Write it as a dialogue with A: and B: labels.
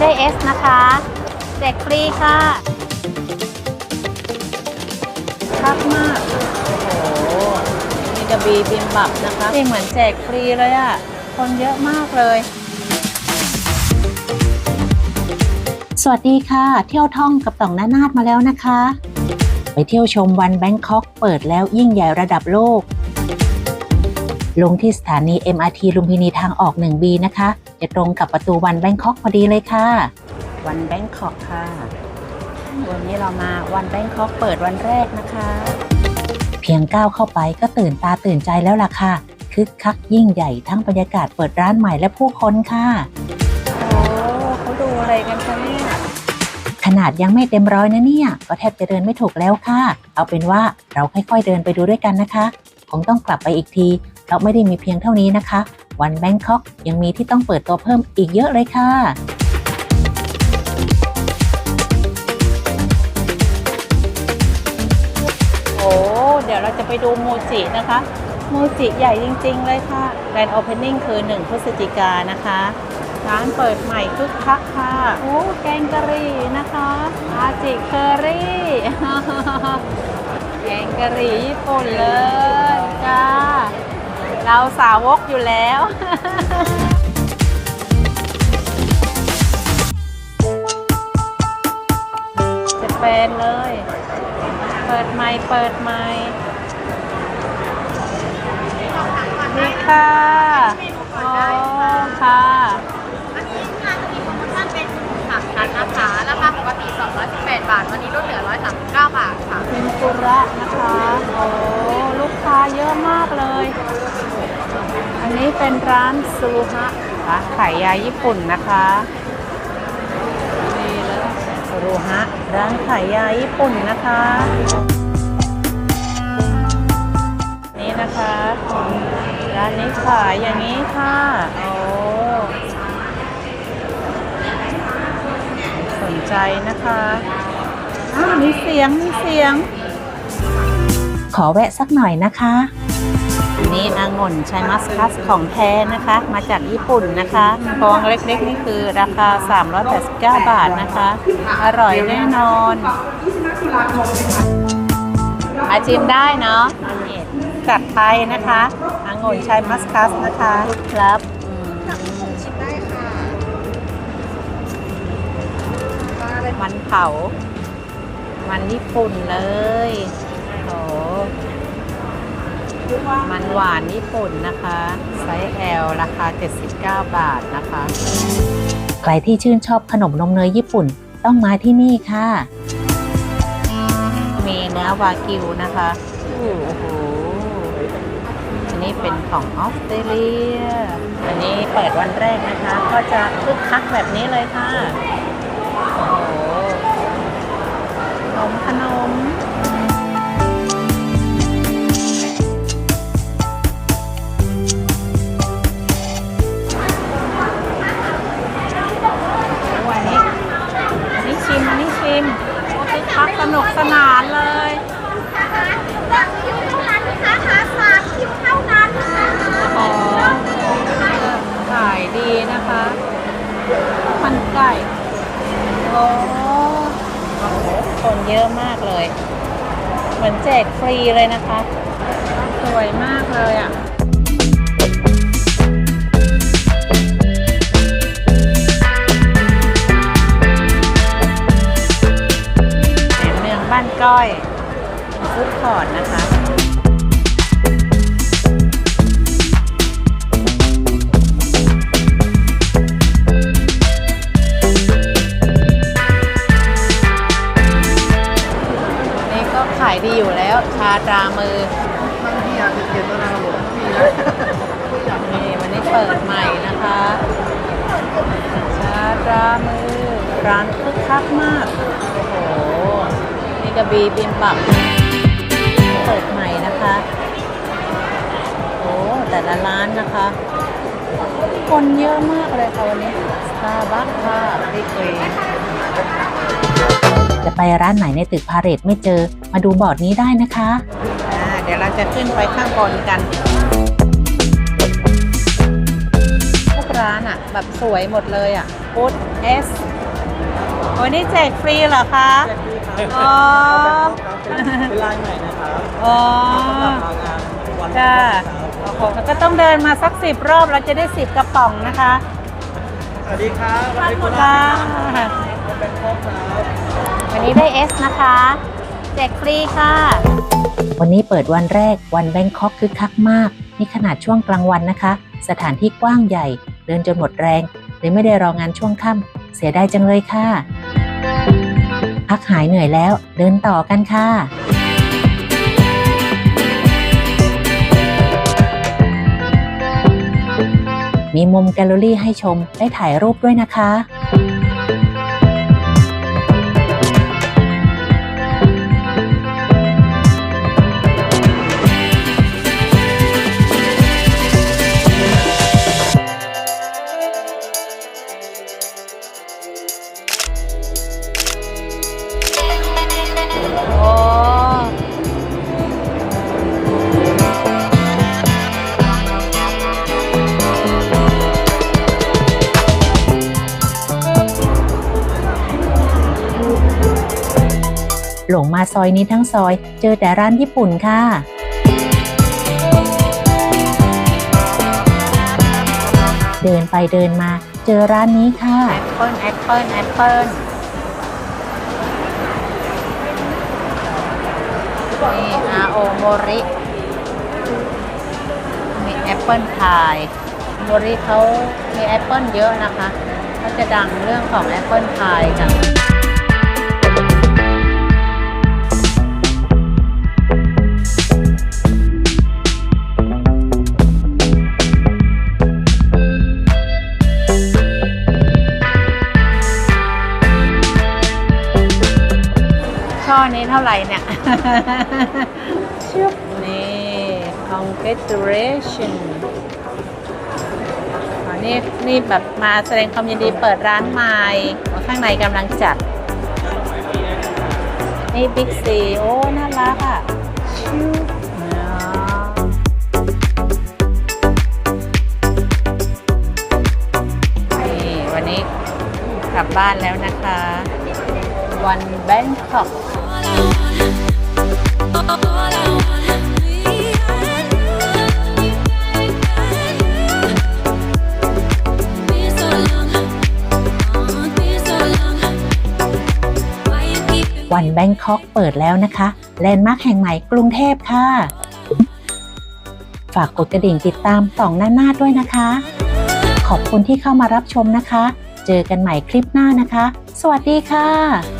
A: ได้ S นะคะแจกฟรีค่ะคักมากโอ้โหมีกระบีบิมบับนะคะที่เหมือนแจกฟรีเลยอะ่ะ คนเยอะมากเลย
B: สวัสดีค่ะ เที่ยวท่องกับต่องนานาดมาแล้วนะคะ ไปเที่ยวชมวันแบงคอกเปิดแล้วยิ่งใหญ่ระดับโลก ลงที่สถานี MRT ลุมพินีทางออก 1B นะคะ จะตรงกับประตูวันแบงคอกพอดีเลยค่ะ วันแบงคอกค่ะ วันนี้เรามาวันแบงคอกเปิดวันแรกนะคะ เพียงก้าวเข้าไปก็ตื่นตาตื่นใจแล้วล่ะค่ะ คึกคักยิ่งใหญ่ทั้งบรรยากาศเปิดร้านใหม่และผู้คนค่ะ
A: โอ้เขาดูอะไรกันคะเนี่ย
B: ขนาดยังไม่เต็มร้อยนะเนี่ย ก็แทบจะเดินไม่ถูกแล้วค่ะ เอาเป็นว่าเราค่อยๆเดินไปดูด้วยกันนะคะ คงต้องกลับไปอีกที เราไม่ได้มีเพียงเท่านี้นะคะ วันแบงคอกยังมีที่ต้องเปิดตัวเพิ่มอีกเยอะเลยค่ะ
A: โอ้เดี๋ยวเราจะไปดูมูจินะคะมูจิใหญ่จริง ๆ เลยค่ะแ r รน d โอเพนนิ่งคือ 1 พฤศจิกานนะคะ ร้านเปิดใหม่คึกคักค่ะ โอ้แกงกะหรี่นะคะอาจิเคอรี่แกงกะหรี่ญี่ปุ่นเลยจ้า เราสาวกอยู่แล้ว จะเป็นเลย เปิดไมค์เปิดไมค์นี่ค่ะโอ้ค่ะ
C: อันนี้งานจะมีโปรโมชั่นเป็นสามชั้นนะคะ เป็
A: นร้านซูฮะร้านขายยาญี่ปุ่นนะคะนี่เลยซูฮะร้านขายยาญี่ปุ่นนะคะ นี่นะคะ ร้านนี้ขายอย่างนี้ค่ะโอ้สนใจนะคะอ้าวมีเสียงมีเสียง
B: ขอแวะสักหน่อยนะคะ
A: นี่นางงนชัยมัสคัสของแท้นะคะ มาจากญี่ปุ่นนะคะฟองเล็กๆ นี่คือราคา 389 บาทนะคะ อร่อยแน่นอน มาชิมได้เนาะจัดไปนะคะนางงนชัยมัสคัสนะคะ ครับม
C: ชิมได้ค่ะ
A: มันเผา มันญี่ปุ่นเลย มันหวานญี่ปุ่นนะคะ ไซส์ L ราคา 79 บาทนะคะ
B: ใครที่ชื่นชอบขนมนมเนยญี่ปุ่นต้องมาที่นี่ค่ะ
A: มีเนื้อวากิวนะคะโอ้โหอันนี้เป็นของออสเตรเลีย อันนี้เปิดวันแรกนะคะ ก็จะคึกคักแบบนี้เลยค่ะ โอ้โหขนมขนม มือนแจกฟรีเลยนะคะ สวยมากเลยอะ แล้วชาตรามือนี่วันนี้เปิดใหม่นะคะชาตรามือ ร้านคึกคักมาก โอ้โห นี่กระบีบิมบับเปิดใหม่นะคะ โอ้แต่ละร้านนะคะ คนเยอะมากเลยค่ะวันนี้สตาร์บัคค่ะบิ๊กเว
B: จะไปร้านไหนในตึกพาเรตไม่เจอ มาดูบอร์ดนี้ได้นะคะ
A: อ่าเดี๋ยวเราจะขึ้นไปข้างบนกันทุกร้านอะ แบบสวยหมดเลยอะโปฟูดเอสวันนี้แจกฟรีเหรอคะอ๋อ
D: เป็นลายใหม่นะครับ
A: อ๋อ
D: สำหรับมางานวัน
A: ค่ะ
D: ครับ
A: แล้วก็ต้องเดินมาสักสิบรอบเราจะได้สิบกระป๋องนะคะ
D: สวัสดีครับวันนี้คุณ
A: ค่ะ
D: เป็นพ่อครับ
A: วันนี้ได้เอสนะคะ แจกฟรีค่ะ
B: วันนี้เปิดวันแรกวันแบงคอกคึกคักมาก นี่ขนาดช่วงกลางวันนะคะ สถานที่กว้างใหญ่ เดินจนหมดแรงเลยไม่ได้รองานช่วงค่ำเสียดายจังเลยค่ะ พักหายเหนื่อยแล้ว เดินต่อกันค่ะมีมุมแกลเลอรี่ให้ชมได้ถ่ายรูปด้วยนะคะ หลงมาซอยนี้ทั้งซอย เจอแต่ร้านญี่ปุ่นค่ะเดินไปเดินมาเจอร้านนี้ค่ะ
A: แอปเปิลแอปเปิลแอปเปิลนี่อาโอโมริมีแอปเปิลพายโมริเขามีแอปเปิลเยอะนะคะเขาจะดังเรื่องของแอปเปิลพายกัน อนี้เท่าไหร่เนี่ย ชุบนี่ congratulation อ๋อนี่นี่แบบมาแสดงความยินดีเปิดร้านใหม่อ๋อข้างในกำลังจัด นี่บิ๊กซี โอ้ น่ารักอะชิวอ๋อนี่ วันนี้กลับบ้านแล้วนะคะ วันแบงคอก
B: วันแบงคอกเปิดแล้วนะคะ แลนด์มาร์คแห่งใหม่กรุงเทพค่ะ ฝากกดกระดิ่งติดตามต่องหน้าหน้าด้วยนะคะ ขอบคุณที่เข้ามารับชมนะคะ เจอกันใหม่คลิปหน้านะคะ สวัสดีค่ะ